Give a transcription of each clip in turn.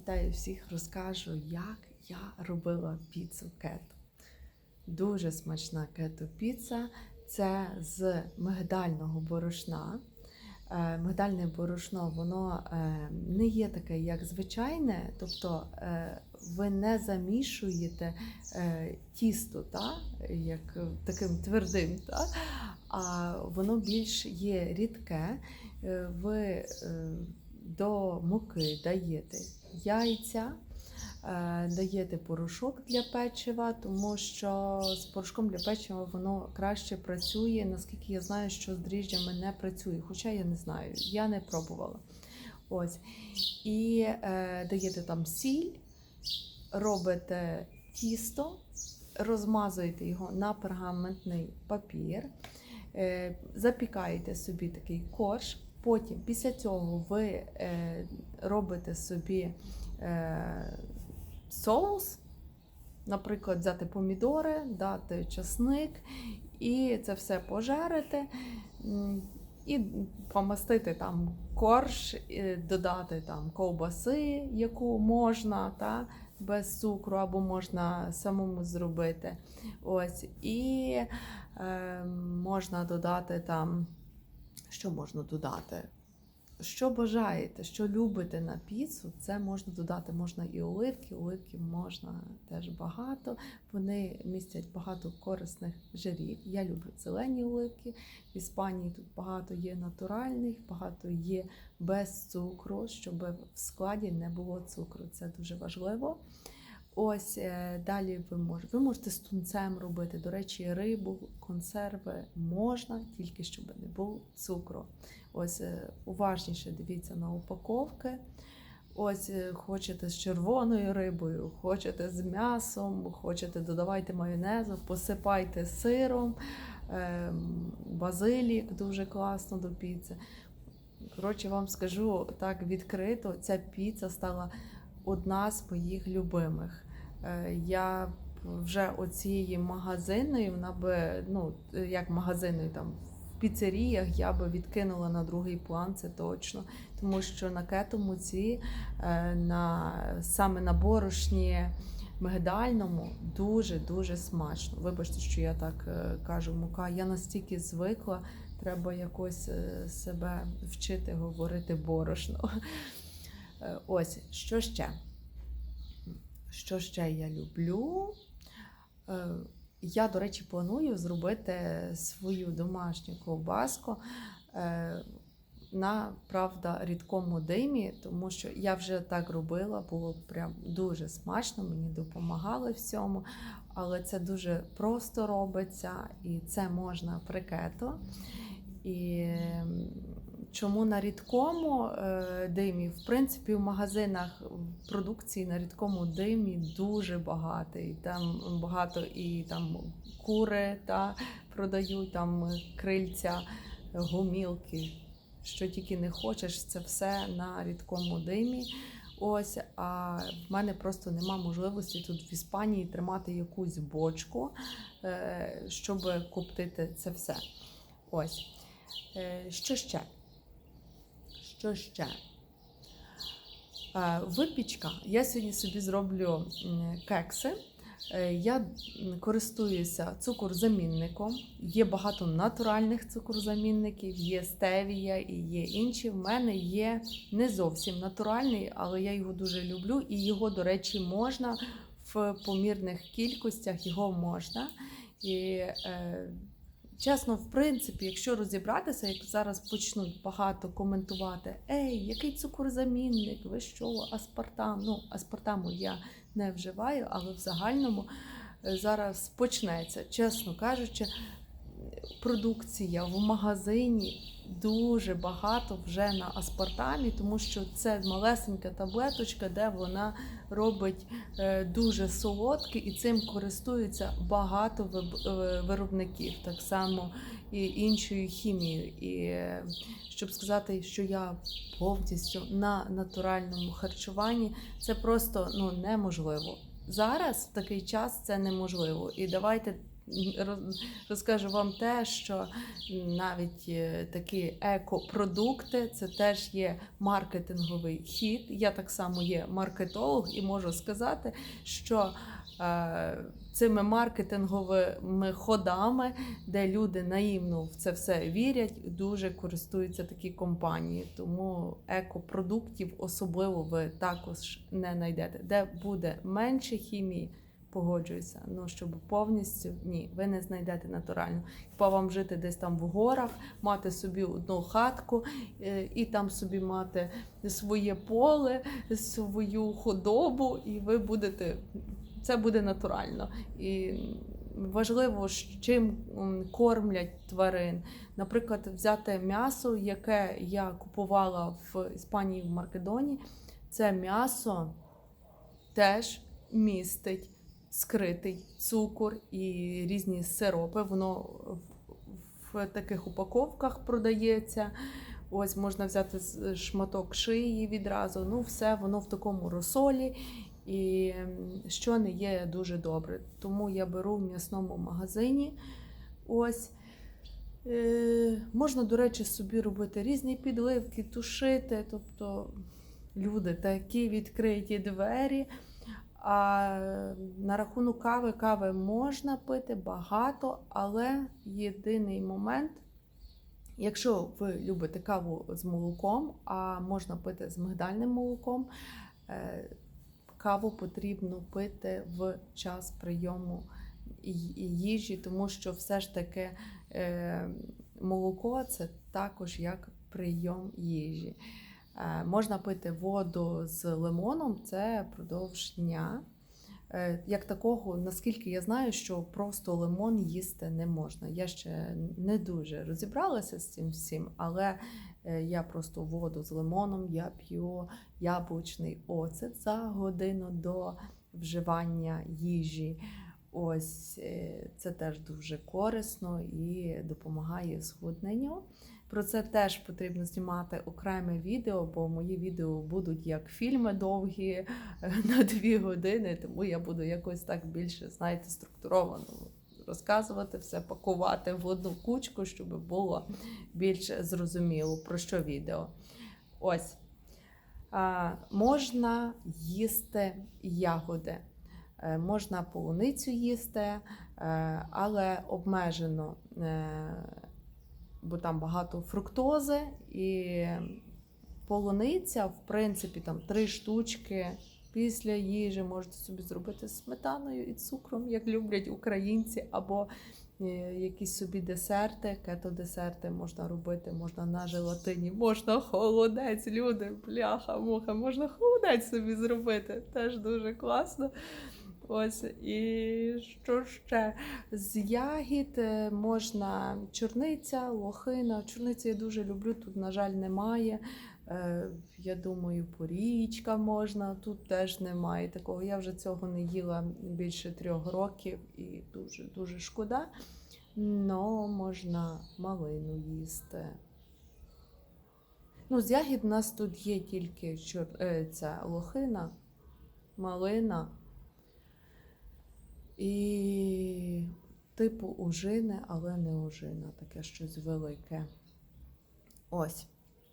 Вітаю всіх, розкажу, як я робила піцу кето. Дуже смачна кето піца. Це з мигдального борошна. Е, Мигдальне борошно воно е, не є таке, як звичайне, тобто е, ви не замішуєте тісто, та, як таким твердим, та, а воно більш є рідке. Ви до муки даєте яйця, е, даєте порошок для печива, тому що з порошком для печива воно краще працює. Наскільки я знаю, що з дріжджами не працює, хоча я не знаю, я не пробувала. Ось. І е, даєте там сіль, робите тісто, розмазуєте його на пергаментний папір, е, запікаєте собі такий корж. Потім, після цього, ви е, робите собі е, соус, наприклад, взяти помідори, дати часник, і це все пожарити. І помастити там корж, і додати там ковбаси, яку можна, та, без цукру, або можна самому зробити. Ось. І е, можна додати там що можна додати? Що бажаєте, що любите на піцу, це можна додати. Можна і оливки, оливки можна теж багато. Вони містять багато корисних жирів. Я люблю зелені оливки. В Іспанії тут багато є натуральних, багато є без цукру, щоб в складі не було цукру. Це дуже важливо. Ось е, далі ви можете. Ви можете з тунцем робити. До речі, рибу, консерви можна, тільки щоб не було цукру. Ось е, уважніше дивіться на упаковки. Ось е, хочете з червоною рибою, хочете з м'ясом, хочете додавайте майонезу, посипайте сиром, ем, базилік дуже класно до піци. Коротше, вам скажу так відкрито, ця піца стала одна з моїх любимих. Е, Я вже оцієї магазинної, вона би, ну, як магазинної там в піцеріях я би відкинула на другий план, це точно. Тому що на кетому ці е, на, саме на борошні мигдальному дуже-дуже смачно. Вибачте, що я так е, кажу, мука. Я настільки звикла, треба якось себе вчити говорити борошно. Е, Ось, що ще? Що ще я люблю? Е, Я, до речі, планую зробити свою домашню ковбаску е, на правда рідкому димі, тому що я вже так робила, було прям дуже смачно, мені допомагали в цьому, але це дуже просто робиться, і це можна прикето. І чому на рідкому е, димі? В принципі, в магазинах продукції на рідкому димі дуже багато. І там багато і там кури та продають там крильця, гумілки. Що тільки не хочеш, це все на рідкому димі. Ось, а в мене просто нема можливості тут в Іспанії тримати якусь бочку, е, щоб коптити це все. Ось. Е, Що ще? Що ще? Е, Випічка. Я сьогодні собі зроблю кекси. Е, Я користуюся цукорзамінником. Є багато натуральних цукорзамінників, є стевія і є інші. В мене є не зовсім натуральний, але я його дуже люблю. І його, до речі, можна в помірних кількостях його можна. І е, Чесно, в принципі, якщо розібратися, як зараз почнуть багато коментувати, ей, який цукорзамінник, ви що, аспартам. Ну, аспартаму я не вживаю, але в загальному е, зараз почнеться, чесно кажучи, продукція в магазині дуже багато вже на аспартамі, тому що це малесенька таблеточка, де вона робить е, дуже солодкий і цим користуються багато е, виробників, так само і іншою хімією. І е, щоб сказати, що я повністю на натуральному харчуванні, це просто ну неможливо. Зараз в такий час це неможливо. І давайте розкажу вам те, що навіть е, такі екопродукти це теж є маркетинговий хід. Я так само є маркетолог і можу сказати, що е, цими маркетинговими ходами, де люди наївно в це все вірять, дуже користуються такі компанії. Тому екопродуктів особливо ви також не знайдете, де буде менше хімії. Погоджуюся, ну щоб повністю ні, ви не знайдете натурально. Хіба вам жити десь там в горах, мати собі одну хатку е, і там собі мати своє поле, свою худобу, і ви будете це буде натурально. І важливо, чим кормлять тварин. Наприклад, взяти м'ясо, яке я купувала в Іспанії в Македонії, це м'ясо теж містить скритий цукор і різні сиропи. Воно в- таких упаковках продається. Ось можна взяти шматок шиї відразу. Ну, все воно в такому розсолі, і що не є дуже добре. Тому я беру в м'ясному магазині. Ось. Е, можна, до речі, собі робити різні підливки, тушити. Тобто люди такі відкриті двері. А на рахунок кави, кави можна пити багато, але єдиний момент, якщо ви любите каву з молоком, а можна пити з мигдальним молоком, е, каву потрібно пити в час прийому їжі, тому що все ж таки е, молоко це також як прийом їжі. Е, Можна пити воду з лимоном, це продовж дня. Е, Як такого, наскільки я знаю, що просто лимон їсти не можна. Я ще не дуже розібралася з цим всім, але е, я просто воду з лимоном, я п'ю яблучний оцет за годину до вживання їжі. Ось це теж дуже корисно і допомагає схудненню. Про це теж потрібно знімати окреме відео, бо мої відео будуть як фільми довгі е, на дві години, тому я буду якось так більше, знаєте, структуровано розказувати все, пакувати в одну кучку, щоб було більш зрозуміло, про що відео. Ось. А, можна їсти ягоди. Е, Можна полуницю їсти, е, але обмежено, бо там багато фруктози і полуниця, в принципі, там три штучки після їжі можете собі зробити сметаною і цукром, як люблять українці, або е, якісь собі десерти, кето-десерти можна робити, можна на желатині, можна холодець, люди, бляха, муха, можна холодець собі зробити. Теж дуже класно. Ось і що ще? З ягід е, можна чорниця, лохина. Чорницю я дуже люблю, тут, на жаль, немає. Е, Я думаю, порічка можна, тут теж немає такого. Я вже цього не їла більше трьох років і дуже дуже шкода. Но можна малину їсти. Ну, з ягід у нас тут є тільки чор... е, ця лохина, малина і типу ужини, але не ужина, таке щось велике. Ось.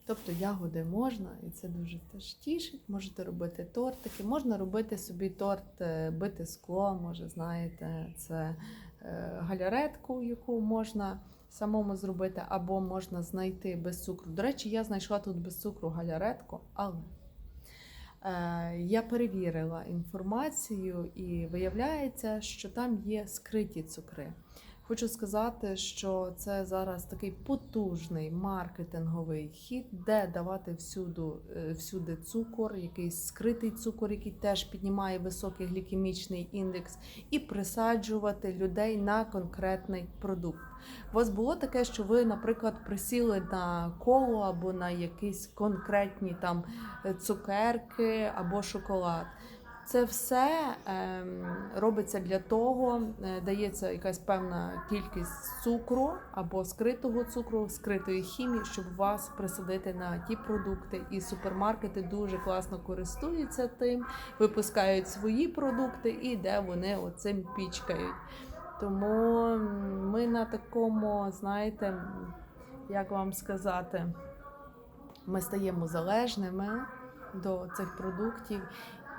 Тобто ягоди можна, і це дуже теж тішить. Можете робити тортики, можна робити собі торт, е, бити скло, може, знаєте, це е, галеретку, яку можна самому зробити, або можна знайти без цукру. До речі, я знайшла тут без цукру галеретку, але я перевірила інформацію і виявляється, що там є скриті цукри. Хочу сказати, що це зараз такий потужний маркетинговий хід, де давати всюду, е, всюди цукор, якийсь скритий цукор, який теж піднімає високий глікемічний індекс, і присаджувати людей на конкретний продукт. У вас було таке, що ви, наприклад, присіли на коло або на якісь конкретні там е, цукерки або шоколад. Це все ем, робиться для того, е, дається якась певна кількість цукру або скритого цукру, скритої хімії, щоб вас присадити на ті продукти. І супермаркети дуже класно користуються тим, випускають свої продукти і де вони оцим пічкають. Тому ми на такому, знаєте, як вам сказати, ми стаємо залежними до цих продуктів,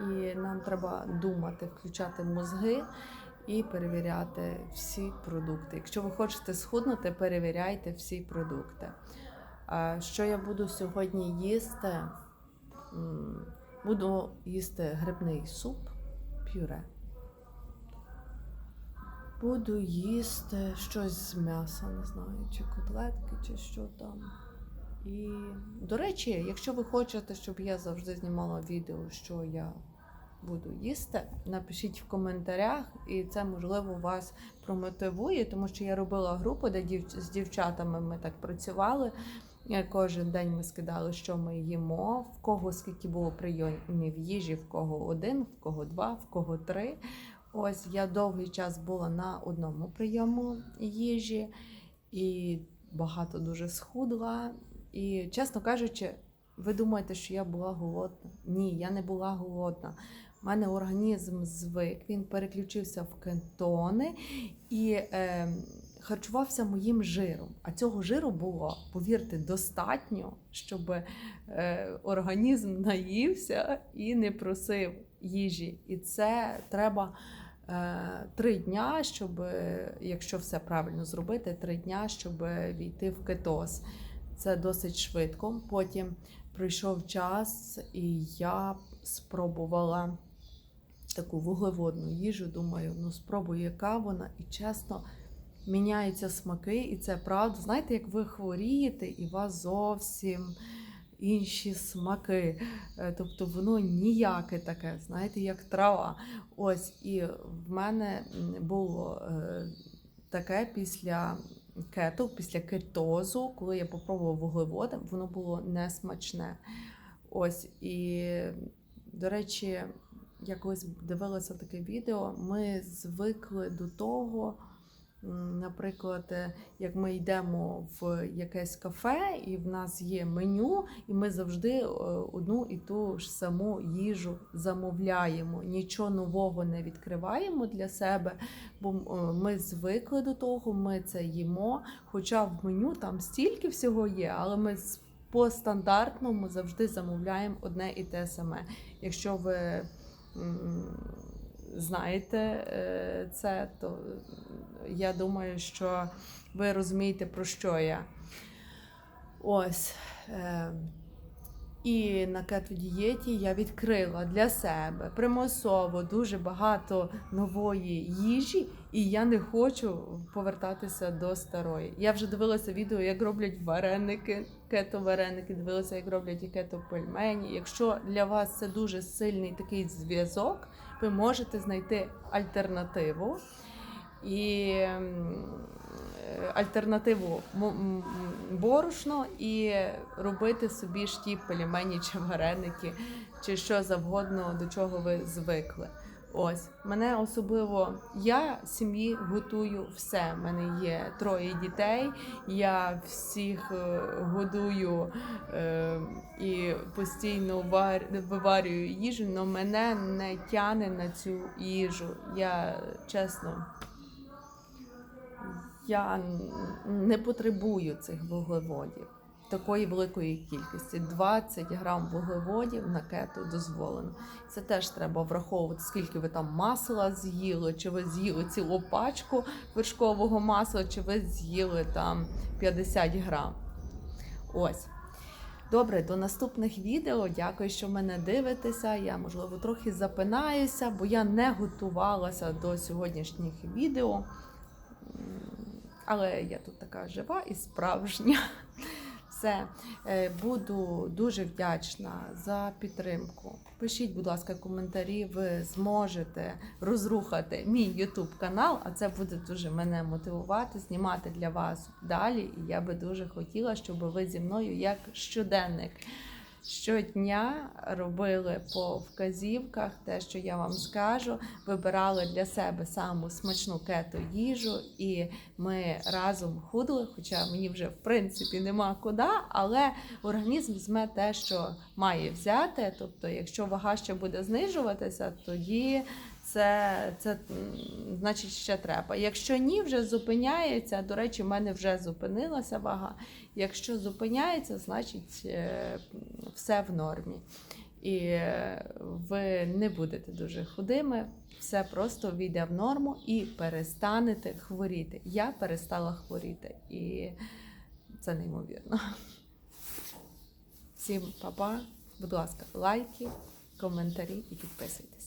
і нам треба думати, включати мозги і перевіряти всі продукти. Якщо ви хочете схуднути, перевіряйте всі продукти. Що я буду сьогодні їсти? Буду їсти грибний суп, пюре. Буду їсти щось з м'яса, не знаю, чи котлетки, чи що там. І, до речі, якщо ви хочете, щоб я завжди знімала відео, що я буду їсти, напишіть в коментарях, і це можливо вас промотивує, тому що я робила групу, де дів... з дівчатами ми так працювали. Е, Кожен день ми скидали, що ми їмо, в кого скільки було прийомів їжі, в кого один, в кого два, в кого три. Ось я довгий час була на одному прийому їжі і багато дуже схудла. І, чесно кажучи, ви думаєте, що я була голодна? Ні, я не була голодна. У мене організм звик, він переключився в кетони і е, харчувався моїм жиром. А цього жиру було, повірте, достатньо, щоб е, організм наївся і не просив їжі. І це треба три дня, щоб, е, якщо все правильно зробити, три дня, щоб війти в кетоз. Це досить швидко. Потім прийшов час, і я спробувала таку вуглеводну їжу. Думаю, ну спробую, яка вона, і чесно. Міняються смаки, і це правда. Знаєте, як ви хворієте, і вас зовсім інші смаки. Е, Тобто воно ніяке таке, знаєте, як трава. Ось, і в мене було е, таке після кету, після кетозу, коли я попробувала вуглеводи, воно було несмачне. Ось, і, до речі, я колись дивилася таке відео, ми звикли до того. Наприклад, е, як ми йдемо в якесь кафе, і в нас є меню, і ми завжди е, одну і ту ж саму їжу замовляємо. Нічого нового не відкриваємо для себе, бо е, ми звикли до того, ми це їмо. Хоча в меню там стільки всього є, але ми по стандартному завжди замовляємо одне і те саме. Якщо ви знаєте е, це, то я думаю, що ви розумієте, про що я. Ось. Е, і на кетодієті я відкрила для себе примусово дуже багато нової їжі, і я не хочу повертатися до старої. Я вже дивилася відео, як роблять вареники, кето-вареники, дивилася, як роблять і кето-пельмені. Якщо для вас це дуже сильний такий зв'язок, ви можете знайти альтернативу. І е, альтернативу борошно і робити собі ж ті пельмені чи вареники, чи що завгодно, до чого ви звикли. Ось мене особливо я сім'ї готую все. У мене є троє дітей. Я всіх е, годую е, і постійно вар... виварюю їжу, але мене не тяне на цю їжу. Я чесно. Я не потребую цих вуглеводів. Такої великої кількості 20 грам вуглеводів на кето дозволено. Це теж треба враховувати, скільки ви там масла з'їли, чи ви з'їли цілу пачку вершкового масла, чи ви з'їли там 50 грам. Ось. Добре, до наступних відео. Дякую, що мене дивитеся. Я, можливо, трохи запинаюся, бо я не готувалася до сьогоднішніх відео. Але я тут така жива і справжня. Все, Е, буду дуже вдячна за підтримку. Пишіть, будь ласка, коментарі. Ви зможете розрухати мій YouTube канал, а це буде дуже мене мотивувати, знімати для вас далі. І я би дуже хотіла, щоб ви зі мною як щоденник. Щодня робили по вказівках те, що я вам скажу, вибирали для себе саму смачну кето їжу, і ми разом худли. Хоча мені вже в принципі нема куди, але організм візьме те, що має взяти. Тобто, якщо вага ще буде знижуватися, тоді це, це значить ще треба. Якщо ні, вже зупиняється. До речі, в мене вже зупинилася вага. Якщо зупиняється, значить е, все в нормі. І е, ви не будете дуже худими, все просто війде в норму і перестанете хворіти. Я перестала хворіти, і це неймовірно. Всім па-па, будь ласка, лайки, коментарі і підписуйтесь.